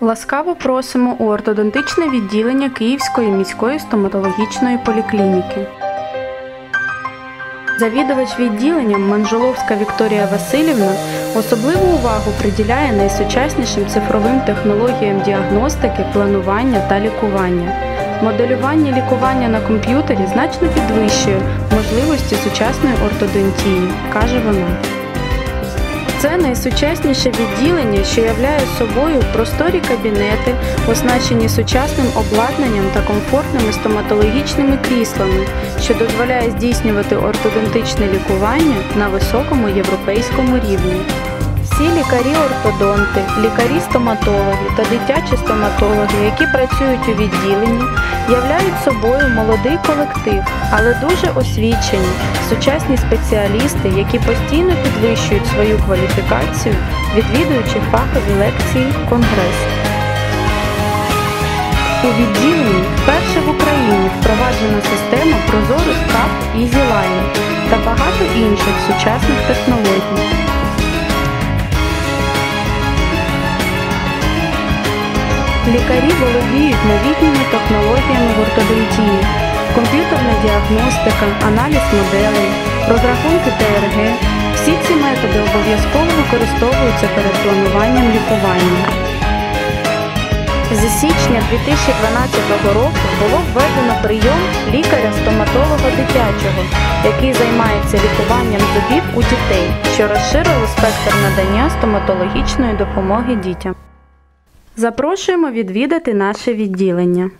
Ласкаво просимо у ортодонтичне відділення Київської міської стоматологічної поліклініки. Завідувач відділенням Манжоловська Вікторія Васильівна особливу увагу приділяє найсучаснішим цифровим технологіям діагностики, планування та лікування. Моделювання лікування на комп'ютері значно підвищує можливості сучасної ортодонтії, каже вона. Це найсучасніше відділення, що являє собою просторі кабінети, оснащені сучасним обладнанням та комфортними стоматологічними кріслами, що дозволяє здійснювати ортодонтичне лікування на високому європейському рівні. Всі лікарі-ортодонти, лікарі-стоматологи та дитячі стоматологи, які працюють у відділенні, являють собою молодий колектив, але дуже освічені, сучасні спеціалісти, які постійно підвищують свою кваліфікацію, відвідуючи фахові лекції, конгреси. У відділенні вперше в Україні впроваджена система Прозорий Кап EasyLine та багато інших сучасних технологій. Лікарі володіють новітніми технологіями ортодонтії, комп'ютерна діагностика, аналіз моделей, розрахунки ТРГ. Всі ці методи обов'язково використовуються перед плануванням лікування. З січня 2012 року було введено прийом лікаря-стоматолога дитячого, який займається лікуванням зубів у дітей, що розширило спектр надання стоматологічної допомоги дітям. Запрошуємо відвідати наше відділення.